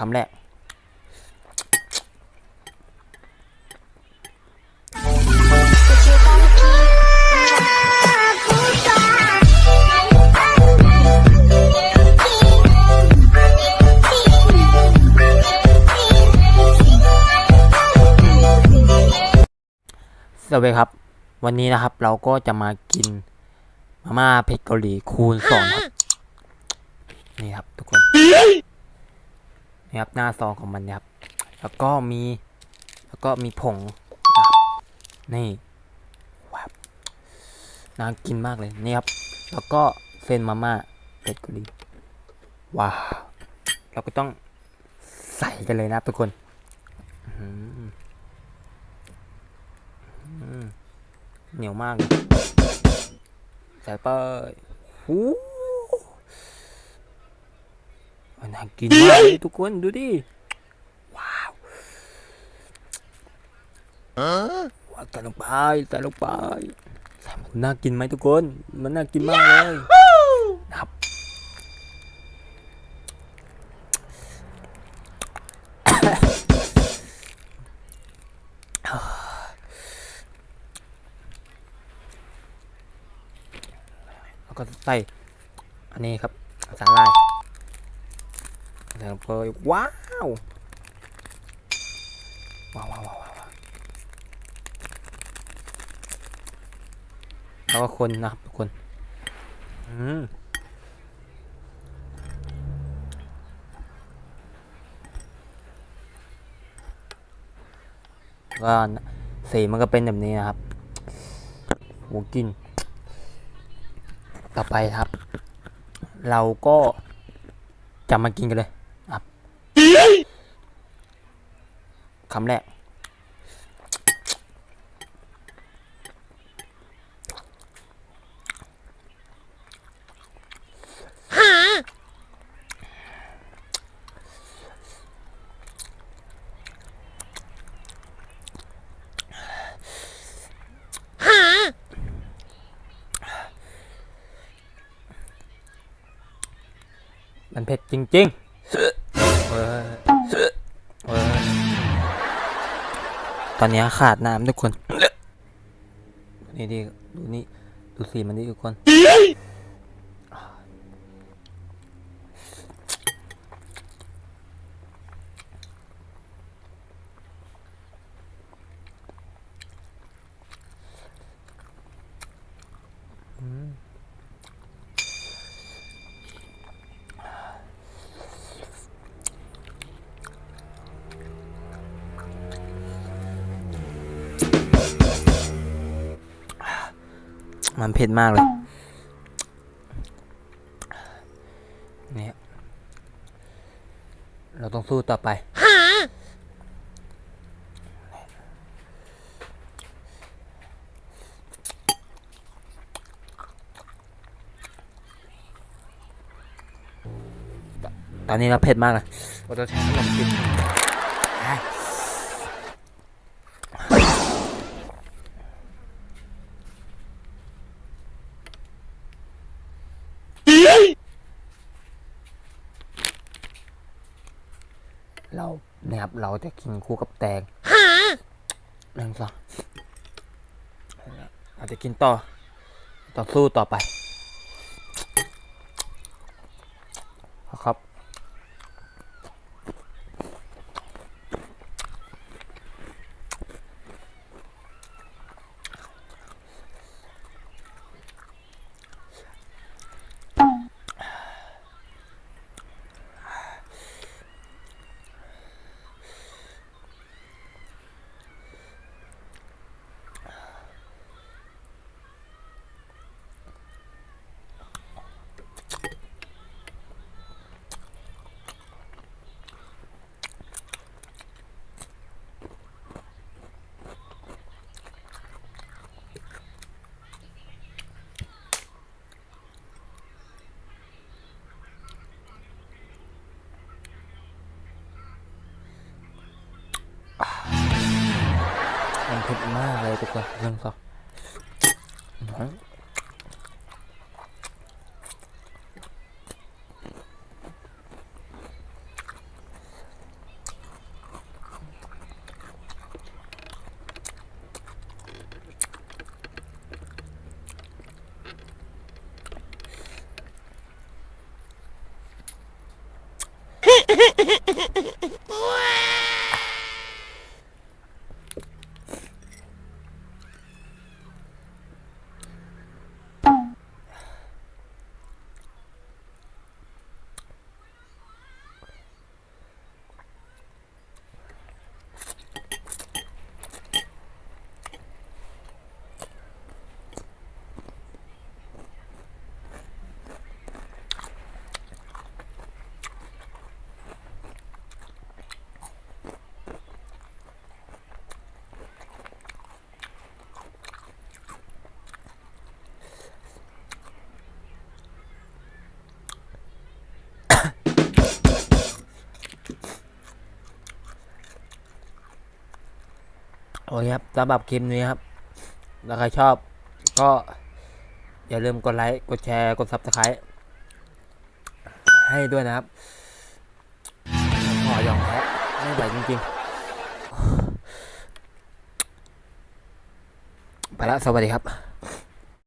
คำแรกสวัสดีครับ วันนี้นะครับเราก็จะมากินมาม่าเผ็ดเกาหลีคูณสองครับ นี่ครับทุกคน นี่ครับหน้าซองของมันนะครับ แล้วก็มีแล้วก็มีผงนะครับนี่ว้าวน่ากินมากเลยนี่ครับ แล้วก็เส้นมาม่าเผ็ดกาหลีว้าวเราก็ต้องใส่กันเลยนะครับทุกคนเหนียวมากเลยใส่ไปหูมันน่ากินมากเลยทุกคนดูดิ ว้าวว้าวใส่ลงไปใส่ลงไปใส่มันน่ากินไหมทุกคน มันน่ากินมากเลยนะครับแล้วก็ใส่อันนี้ครับสาหร่าย ใส่ลงไปว้าวว้าวว้าวว้าวว้าวแล้วก็คนนะครับทุกคนอืมก็สีมันก็เป็นแบบนี้นะครับหมูกิน ต่อไปครับ เราก็จะมากินกันเลยครับ คำแรก มันเผ็ดจริง ๆ ตอนนี้ขาดน้ำทุกคน นี่ดิดูนี่ ดูสีมันดีทุกคน มันเผ็ดมากเลยเนี่ยเราต้องสู้ต่อไปตอนนี้เราเผ็ดมากเลยเราจะใช้ขนมกินอะ เราเนี่ยครับเราจะกินคู่กับแตงหนึ่งสองเราจะกินต่อต่อสู้ต่อไป thịt má về tục rồi lần sau Hehehehe โอเคครับสำหรับคลิปนี้ครับถ้าใครชอบก็อย่าลืมกดไลค์กดแชร์กด subscribe ให้ด้วยนะครับขอยอมแพ้ไม่ไหวจริงๆไปละสวัสดีครับ